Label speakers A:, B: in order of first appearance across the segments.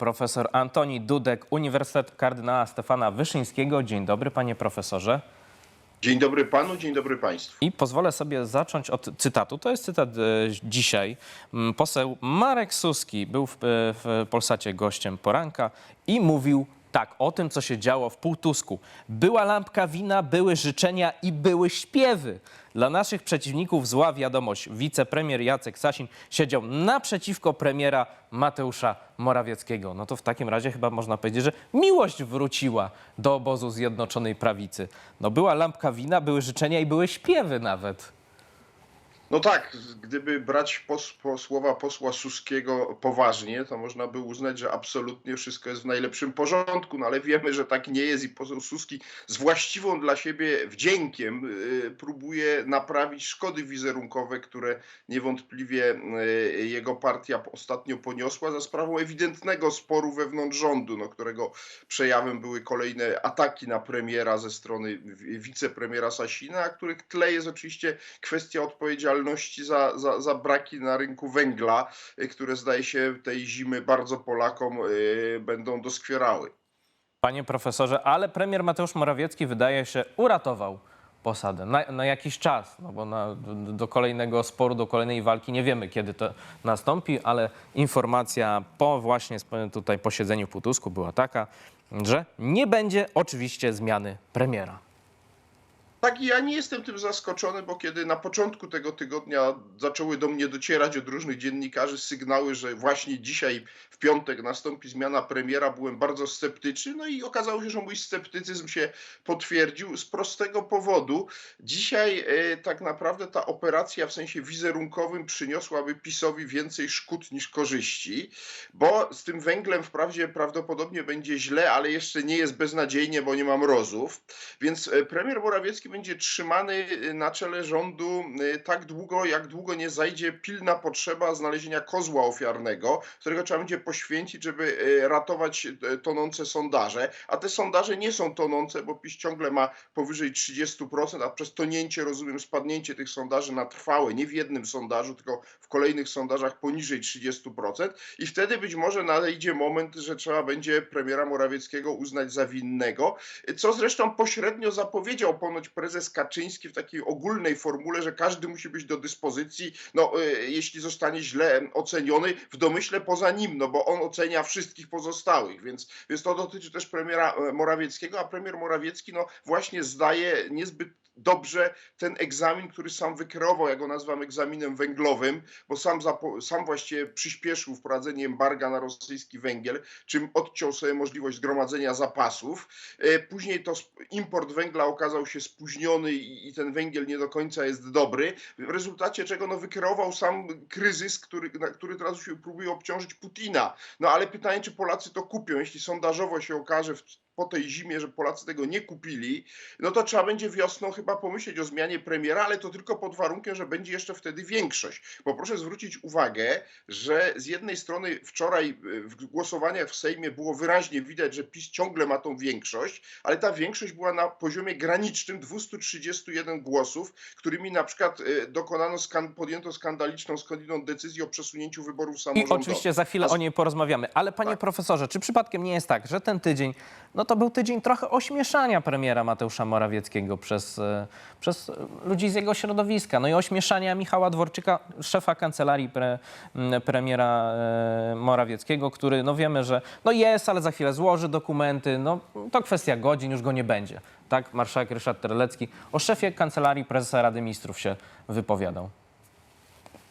A: profesor Antoni Dudek, Uniwersytet Kardynała Stefana Wyszyńskiego. Dzień dobry, panie profesorze.
B: Dzień dobry panu, dzień dobry państwu.
A: I pozwolę sobie zacząć od cytatu. To jest cytat e, dzisiaj. Mm, Poseł Marek Suski był w, e, w Polsacie gościem poranka i mówił tak o tym, co się działo w Półtusku. Była lampka wina, były życzenia i były śpiewy. Dla naszych przeciwników zła wiadomość. Wicepremier Jacek Sasin siedział naprzeciwko premiera Mateusza Morawieckiego. No to w takim razie chyba można powiedzieć, że miłość wróciła do obozu Zjednoczonej Prawicy. No była lampka wina, były życzenia i były śpiewy nawet.
B: No tak, gdyby brać pos, po, słowa posła Suskiego poważnie, to można by uznać, że absolutnie wszystko jest w najlepszym porządku, no ale wiemy, że tak nie jest i poseł Suski z właściwą dla siebie wdziękiem y, próbuje naprawić szkody wizerunkowe, które niewątpliwie y, jego partia ostatnio poniosła za sprawą ewidentnego sporu wewnątrz rządu, no, którego przejawem były kolejne ataki na premiera ze strony wi- wicepremiera Sasina, a których tle jest oczywiście kwestia odpowiedzialności za, za, za braki na rynku węgla, y, które zdaje się tej zimy bardzo Polakom y, będą doskwierały.
A: Panie profesorze, ale premier Mateusz Morawiecki wydaje się uratował posadę na, na jakiś czas, no bo na, do, kolejnego sporu, do kolejnej walki nie wiemy, kiedy to nastąpi, ale informacja po właśnie tutaj posiedzeniu w Półtusku była taka, że nie będzie oczywiście zmiany premiera.
B: Tak, ja nie jestem tym zaskoczony, bo kiedy na początku tego tygodnia zaczęły do mnie docierać od różnych dziennikarzy sygnały, że właśnie dzisiaj w piątek nastąpi zmiana premiera, byłem bardzo sceptyczny. No i okazało się, że mój sceptycyzm się potwierdził z prostego powodu. Dzisiaj e, tak naprawdę ta operacja w sensie wizerunkowym przyniosłaby PiSowi więcej szkód niż korzyści, bo z tym węglem wprawdzie prawdopodobnie będzie źle, ale jeszcze nie jest beznadziejnie, bo nie ma mrozów. Więc e, premier Morawiecki będzie trzymany e, na czele rządu e, tak długo, jak długo nie zajdzie pilna potrzeba znalezienia kozła ofiarnego, którego trzeba będzie poświęcić, żeby e, ratować tonące sondaże. A te sondaże nie są tonące, bo PiS ciągle ma powyżej 30%, a przez tonięcie rozumiem spadnięcie tych sondaży na trwałe, nie w jednym sondażu, tylko w kolejnych sondażach poniżej 30%. I wtedy być może nadejdzie moment, że trzeba będzie premiera Morawieckiego uznać za winnego, co zresztą pośrednio zapowiedział ponoć prezes Kaczyński w takiej ogólnej formule, że każdy musi być do dyspozycji, no y, jeśli zostanie źle oceniony, w domyśle poza nim, no bo on ocenia wszystkich pozostałych, więc, więc to dotyczy też premiera e, Morawieckiego, a premier Morawiecki no właśnie zdaje niezbyt dobrze ten egzamin, który sam wykreował, ja go nazywam egzaminem węglowym, bo sam, sam właściwie przyspieszył wprowadzenie embarga na rosyjski węgiel, czym odciął sobie możliwość gromadzenia zapasów. E, Później to import węgla okazał się spóźniony i, i ten węgiel nie do końca jest dobry, w rezultacie czego no, wykreował sam kryzys, który, na który teraz się próbuje obciążyć Putina. No ale pytanie, czy Polacy to kupią, jeśli sondażowo się okaże w, po tej zimie, że Polacy tego nie kupili, no to trzeba będzie wiosną chyba pomyśleć o zmianie premiera, ale to tylko pod warunkiem, że będzie jeszcze wtedy większość. Bo proszę zwrócić uwagę, że z jednej strony wczoraj y, w głosowaniach w Sejmie było wyraźnie widać, że PiS ciągle ma tą większość, ale ta większość była na poziomie granicznym 231 głosów, którymi na przykład y, dokonano, skan- podjęto skandaliczną skądinąd decyzję o przesunięciu wyborów
A: I
B: samorządowych.
A: oczywiście za chwilę o niej porozmawiamy. Ale panie
B: Tak.
A: profesorze, czy przypadkiem nie jest tak, że ten tydzień, no to był tydzień trochę ośmieszania premiera Mateusza Morawieckiego przez, e, przez ludzi z jego środowiska, no i ośmieszania Michała Dworczyka, szefa kancelarii pre, premiera e, Morawieckiego, który, no wiemy, że no jest, ale za chwilę złoży dokumenty, no to kwestia godzin, już go nie będzie. Tak, marszałek Ryszard Terlecki o szefie kancelarii prezesa Rady Ministrów się wypowiadał.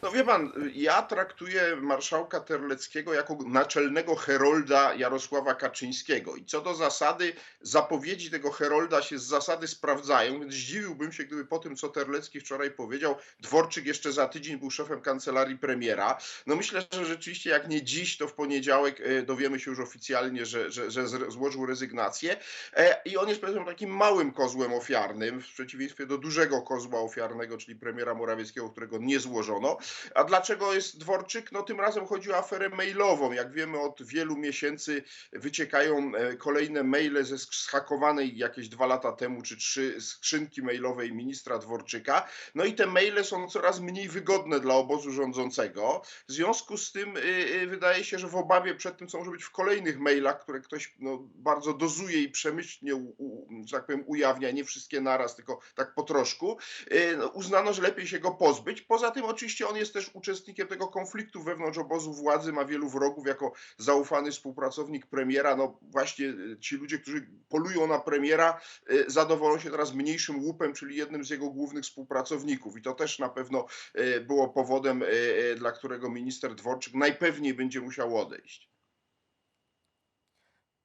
B: No wie pan, ja traktuję marszałka Terleckiego jako naczelnego herolda Jarosława Kaczyńskiego. I co do zasady, zapowiedzi tego herolda się z zasady sprawdzają, więc zdziwiłbym się, gdyby po tym, co Terlecki wczoraj powiedział, Dworczyk jeszcze za tydzień był szefem kancelarii premiera. No myślę, że rzeczywiście jak nie dziś, to w poniedziałek e, dowiemy się już oficjalnie, że, że, że złożył rezygnację. E, I on jest powiedzmy takim małym kozłem ofiarnym, w przeciwieństwie do dużego kozła ofiarnego, czyli premiera Morawieckiego, którego nie złożono. A dlaczego jest Dworczyk? No tym razem chodzi o aferę mailową. Jak wiemy od wielu miesięcy wyciekają e, kolejne maile ze schakowanej jakieś dwa lata temu czy trzy skrzynki mailowej ministra Dworczyka. No i te maile są coraz mniej wygodne dla obozu rządzącego. W związku z tym y, y, wydaje się, że w obawie przed tym, co może być w kolejnych mailach, które ktoś no, bardzo dozuje i przemyślnie, u, u, że tak powiem, ujawnia, nie wszystkie naraz, tylko tak po troszku, y, no, uznano, że lepiej się go pozbyć. Poza tym oczywiście on jest też uczestnikiem tego konfliktu wewnątrz obozu władzy, ma wielu wrogów jako zaufany współpracownik premiera. No właśnie y, ci ludzie, którzy polują na premiera, y, zadowolą się teraz mniejszym łupem, czyli jednym z jego głównych współpracowników. I to też na pewno było powodem, dla którego minister Dworczyk najpewniej będzie musiał odejść.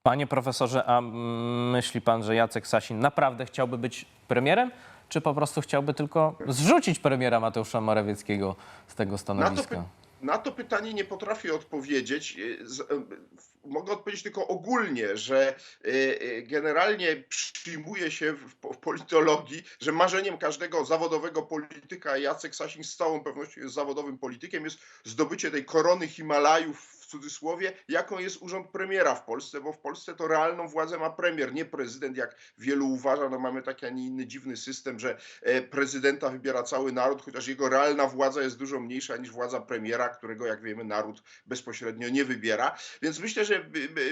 A: Panie profesorze, a myśli pan, że Jacek Sasin naprawdę chciałby być premierem? Czy po prostu chciałby tylko zrzucić premiera Mateusza Morawieckiego z tego stanowiska?
B: Na to pytanie nie potrafię odpowiedzieć. Y, y, Mogę odpowiedzieć tylko ogólnie, że y, generalnie przyjmuje się w po- w politologii, że marzeniem każdego zawodowego polityka, Jacek Sasin z całą pewnością jest zawodowym politykiem, jest zdobycie tej korony Himalajów w cudzysłowie, jaką jest urząd premiera w Polsce, bo w Polsce to realną władzę ma premier, nie prezydent, jak wielu uważa. No mamy taki, a nie inny dziwny system, że e, prezydenta wybiera cały naród, chociaż jego realna władza jest dużo mniejsza niż władza premiera, którego, jak wiemy, naród bezpośrednio nie wybiera. Więc myślę, że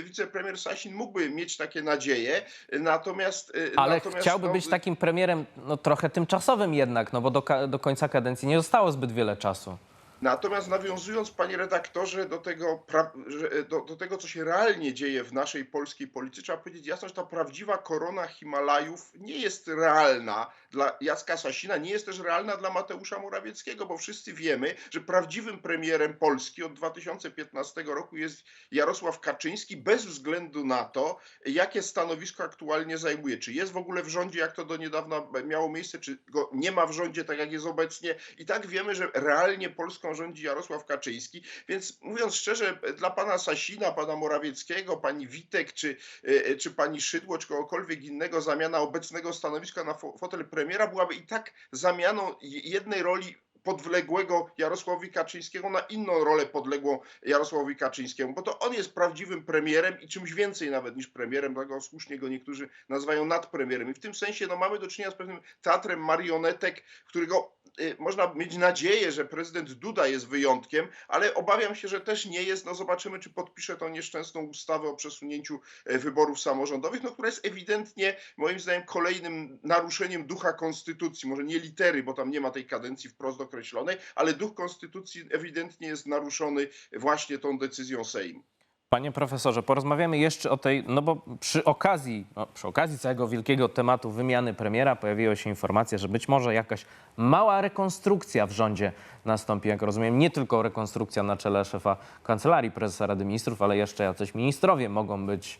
B: wicepremier Sasin mógłby mieć takie nadzieje, natomiast... e,
A: Ale
B: natomiast,
A: chciałby
B: no,
A: być takim premierem no, trochę tymczasowym jednak, no bo do, do końca kadencji nie zostało zbyt wiele czasu.
B: Natomiast nawiązując, panie redaktorze, do tego, że- do, do tego, co się realnie dzieje w naszej polskiej polityce, trzeba powiedzieć jasno, że ta prawdziwa korona Himalajów nie jest realna dla Jacka Sasina, nie jest też realna dla Mateusza Morawieckiego, bo wszyscy wiemy, że prawdziwym premierem Polski od 2015 roku jest Jarosław Kaczyński, bez względu na to, jakie stanowisko aktualnie zajmuje. Czy jest w ogóle w rządzie, jak to do niedawna miało miejsce, czy go nie ma w rządzie, tak jak jest obecnie. I tak wiemy, że realnie Polską rządzi Jarosław Kaczyński. Więc mówiąc szczerze, dla pana Sasina, pana Morawieckiego, pani Witek, czy, e, czy pani Szydło, czy kogokolwiek innego, zamiana obecnego stanowiska na fo- fotel premiera byłaby i tak zamianą jednej roli podległego Jarosławowi Kaczyńskiego na inną rolę podległą Jarosławowi Kaczyńskiemu, bo to on jest prawdziwym premierem i czymś więcej nawet niż premierem, dlatego słusznie go niektórzy nazywają nadpremierem. I w tym sensie no, mamy do czynienia z pewnym teatrem marionetek, którego można mieć nadzieję, że prezydent Duda jest wyjątkiem, ale obawiam się, że też nie jest. No zobaczymy, czy podpisze tą nieszczęsną ustawę o przesunięciu e, wyborów samorządowych, no, która jest ewidentnie, moim zdaniem, kolejnym naruszeniem ducha konstytucji. Może nie litery, bo tam nie ma tej kadencji wprost określonej, ale duch konstytucji ewidentnie jest naruszony właśnie tą decyzją Sejmu.
A: Panie profesorze, porozmawiamy jeszcze o tej, no bo przy okazji, no, przy okazji całego wielkiego tematu wymiany premiera pojawiły się informacje, że być może jakaś mała rekonstrukcja w rządzie nastąpi, jak rozumiem, nie tylko rekonstrukcja na czele szefa Kancelarii Prezesa Rady Ministrów, ale jeszcze jacyś ministrowie mogą być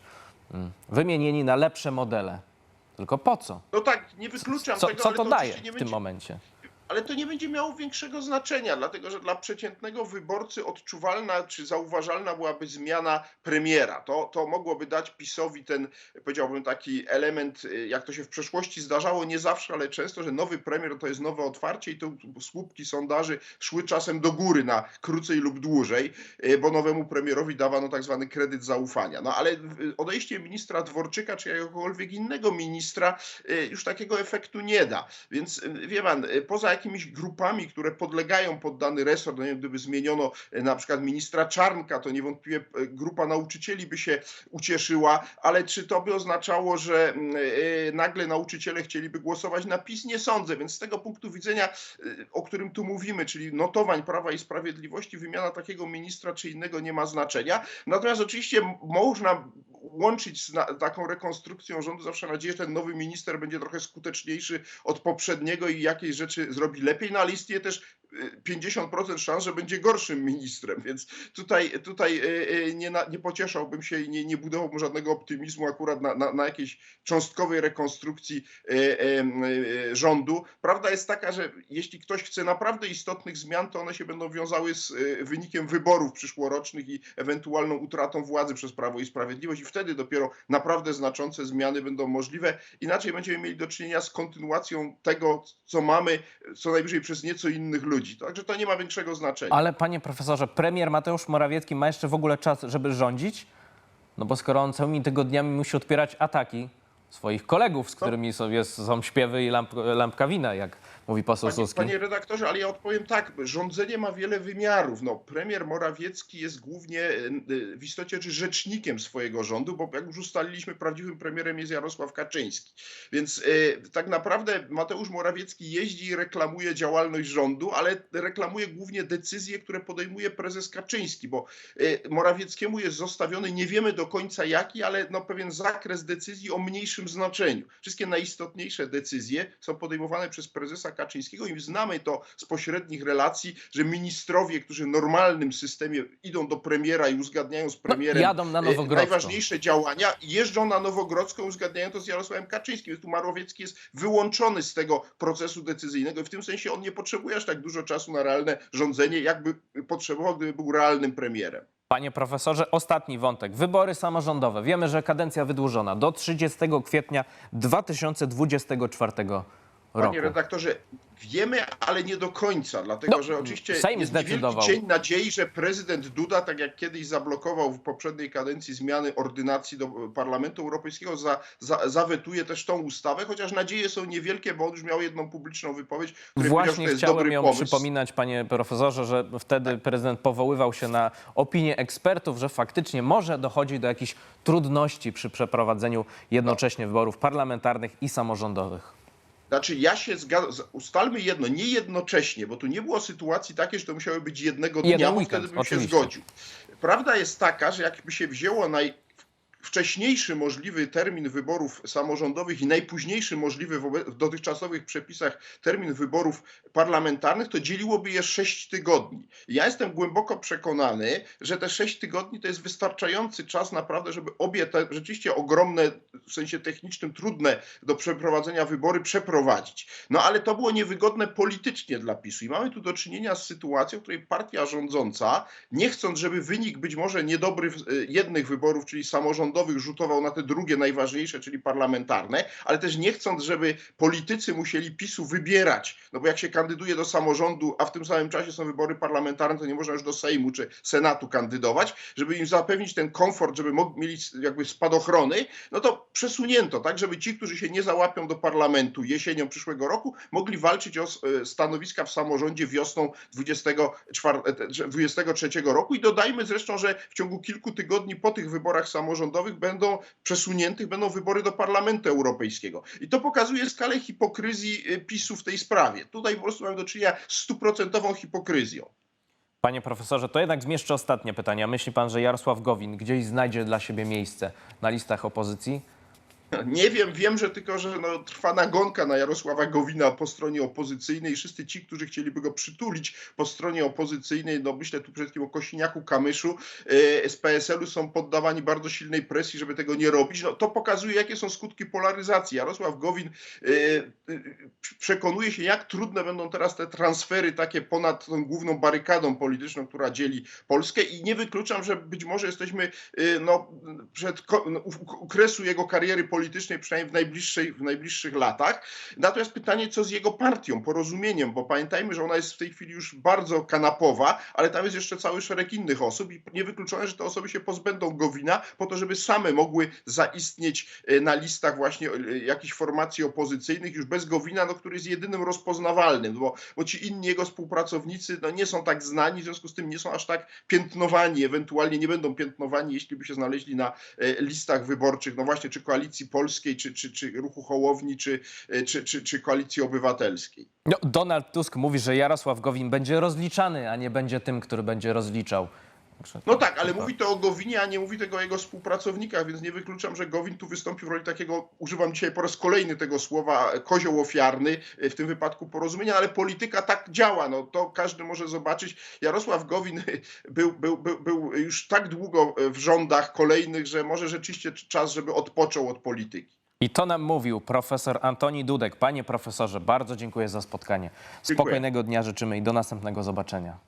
A: mm, wymienieni na lepsze modele. Tylko po co?
B: No tak, nie wykluczam
A: Co,
B: tego,
A: co to daje w tym momencie?
B: Ale to nie będzie miało większego znaczenia, dlatego że dla przeciętnego wyborcy odczuwalna czy zauważalna byłaby zmiana premiera. To, to mogłoby dać PiSowi ten, powiedziałbym, taki element, y, jak to się w przeszłości zdarzało, nie zawsze, ale często, że nowy premier to jest nowe otwarcie i tu słupki sondaży szły czasem do góry na krócej lub dłużej, y, bo nowemu premierowi dawano tak zwany kredyt zaufania. No ale y, odejście ministra Dworczyka czy jakiegokolwiek innego ministra już takiego efektu nie da. Więc wie pan, poza jakimiś grupami, które podlegają pod dany resort, no nie wiem, gdyby zmieniono y, na przykład ministra Czarnka, to niewątpliwie y, grupa nauczycieli by się ucieszyła, ale czy to by oznaczało, że mm, y, nagle nauczyciele chcieliby głosować na PiS? Nie sądzę, więc z tego punktu widzenia, o którym tu mówimy, czyli notowań Prawa i Sprawiedliwości, wymiana takiego ministra czy innego nie ma znaczenia. Natomiast oczywiście można łączyć z na, taką rekonstrukcją rządu zawsze nadzieję, że ten nowy minister będzie trochę skuteczniejszy od poprzedniego i jakieś rzeczy zrobi lepiej, no ale istnieje też 50% szans, że będzie gorszym ministrem, więc tutaj, tutaj y, y, nie, nie pocieszałbym się i nie, nie budowałbym żadnego optymizmu akurat na, na, na jakiejś cząstkowej rekonstrukcji y, rządu. Prawda jest taka, że jeśli ktoś chce naprawdę istotnych zmian, to one się będą wiązały z wynikiem wyborów przyszłorocznych i ewentualną utratą władzy przez Prawo i Sprawiedliwość i wtedy dopiero naprawdę znaczące zmiany będą możliwe. Inaczej będziemy mieli do czynienia z kontynuacją tego, co mamy, co najwyżej przez nieco innych ludzi. Ludzi. Także to nie ma większego znaczenia.
A: Ale panie profesorze, premier Mateusz Morawiecki ma jeszcze w ogóle czas, żeby rządzić? No bo skoro on całymi tygodniami musi odpierać ataki swoich kolegów, z którymi są, jest, są śpiewy i lamp, lampka wina, jak mówi poseł
B: Panie,
A: Suski.
B: panie redaktorze, ale ja odpowiem tak. Rządzenie ma wiele wymiarów. No, premier Morawiecki jest głównie e, e, w istocie rzeczy rzecznikiem swojego rządu, bo jak już ustaliliśmy, prawdziwym premierem jest Jarosław Kaczyński. Więc e, tak naprawdę Mateusz Morawiecki jeździ i reklamuje działalność rządu, ale reklamuje głównie decyzje, które podejmuje prezes Kaczyński, bo e, Morawieckiemu jest zostawiony, nie wiemy do końca jaki, ale no, pewien zakres decyzji o mniejszym znaczeniu. Wszystkie najistotniejsze decyzje są podejmowane przez prezesa Kaczyńskiego i znamy to z pośrednich relacji, że ministrowie, którzy w normalnym systemie idą do premiera i uzgadniają z premierem
A: No, jadą na
B: e,
A: Nowogrodzką.
B: najważniejsze działania, jeżdżą na Nowogrodzką i uzgadniają to z Jarosławem Kaczyńskim. Więc tu Marowiecki jest wyłączony z tego procesu decyzyjnego i w tym sensie on nie potrzebuje aż tak dużo czasu na realne rządzenie, jakby potrzebował, gdyby był realnym premierem.
A: Panie profesorze, ostatni wątek. Wybory samorządowe. Wiemy, że kadencja wydłużona do 30 kwietnia 2024 roku.
B: Panie redaktorze, wiemy, ale nie do końca, dlatego
A: No,
B: że oczywiście
A: Sejm
B: jest
A: zdecydował.
B: cień nadziei, że prezydent Duda, tak jak kiedyś zablokował w poprzedniej kadencji zmiany ordynacji do Parlamentu Europejskiego, za, za, zawetuje też tą ustawę, chociaż nadzieje są niewielkie, bo on już miał jedną publiczną wypowiedź, której że
A: Właśnie
B: jest
A: chciałem ją
B: pomysł.
A: przypominać, panie profesorze, że wtedy prezydent powoływał się na opinię ekspertów, że faktycznie może dochodzić do jakichś trudności przy przeprowadzeniu jednocześnie wyborów parlamentarnych i samorządowych.
B: Znaczy, ja się zgadzam, ustalmy jedno, nie jednocześnie, bo tu nie było sytuacji takiej, że to musiało być jednego dnia,
A: Jeden
B: bo wtedy bym się zgodził. Prawda jest taka, że jakby się wzięło najwcześniejszy możliwy termin wyborów samorządowych i najpóźniejszy możliwy w, dotychczasowych przepisach termin wyborów parlamentarnych, to dzieliłoby je 6 tygodni. Ja jestem głęboko przekonany, że te 6 tygodni to jest wystarczający czas naprawdę, żeby obie te rzeczywiście ogromne, w sensie technicznym trudne do przeprowadzenia wybory przeprowadzić. No ale to było niewygodne politycznie dla PiSu i mamy tu do czynienia z sytuacją, w której partia rządząca, nie chcąc, żeby wynik być może niedobry y, jednych wyborów, czyli samorządowych, rzutował na te drugie najważniejsze, czyli parlamentarne, ale też nie chcąc, żeby politycy musieli PiSu wybierać, no bo jak się kandyduje do samorządu, a w tym samym czasie są wybory parlamentarne, to nie można już do Sejmu czy Senatu kandydować, żeby im zapewnić ten komfort, żeby mieli jakby spadochrony, no to przesunięto, tak, żeby ci, którzy się nie załapią do parlamentu jesienią przyszłego roku, mogli walczyć o e, stanowiska w samorządzie wiosną 24, e, 23 roku. I dodajmy zresztą, że w ciągu kilku tygodni po tych wyborach samorządowych będą przesuniętych, będą wybory do Parlamentu Europejskiego. I to pokazuje skalę hipokryzji e, PiSu w tej sprawie. Tutaj po prostu mamy do czynienia z stuprocentową hipokryzją.
A: Panie profesorze, to jednak zmieszczę ostatnie pytanie. A Myśli pan, że Jarosław Gowin gdzieś znajdzie dla siebie miejsce na listach opozycji?
B: Nie wiem, wiem, że tylko, że no, trwa nagonka na Jarosława Gowina po stronie opozycyjnej. Wszyscy ci, którzy chcieliby go przytulić po stronie opozycyjnej, no myślę tu przede wszystkim o Kosiniaku Kamyszu, e, z PSL-u są poddawani bardzo silnej presji, żeby tego nie robić. No, to pokazuje, jakie są skutki polaryzacji. Jarosław Gowin e, e, przekonuje się, jak trudne będą teraz te transfery takie ponad tą główną barykadą polityczną, która dzieli Polskę i nie wykluczam, że być może jesteśmy no, przed no, u- u kresu jego kariery politycznej, przynajmniej w, najbliższej, w najbliższych latach. Natomiast pytanie, co z jego partią, porozumieniem, bo pamiętajmy, że ona jest w tej chwili już bardzo kanapowa, ale tam jest jeszcze cały szereg innych osób i niewykluczone, że te osoby się pozbędą Gowina po to, żeby same mogły zaistnieć y, na listach właśnie y, jakichś formacji opozycyjnych już bez Gowina, no, który jest jedynym rozpoznawalnym, bo, bo ci inni jego współpracownicy no, nie są tak znani, w związku z tym nie są aż tak piętnowani, ewentualnie nie będą piętnowani, jeśli by się znaleźli na e, listach wyborczych, no właśnie, czy Koalicji Polskiej, czy, czy, czy Ruchu Hołowni, czy, e, czy, czy, czy Koalicji Obywatelskiej.
A: No, Donald Tusk mówi, że Jarosław Gowin będzie rozliczany, a nie będzie tym, który będzie rozliczał.
B: No tak, ale mówi to o Gowinie, a nie mówi tego o jego współpracownikach, więc nie wykluczam, że Gowin tu wystąpi w roli takiego, używam dzisiaj po raz kolejny tego słowa, kozioł ofiarny, e, w tym wypadku porozumienia, ale polityka tak działa, no to każdy może zobaczyć. Jarosław Gowin był, był, był, był już tak długo w rządach kolejnych, że może rzeczywiście czas, żeby odpoczął od polityki.
A: I to nam mówił profesor Antoni Dudek. Panie profesorze, bardzo dziękuję za spotkanie.
B: Dziękuję.
A: Spokojnego dnia życzymy i do następnego zobaczenia.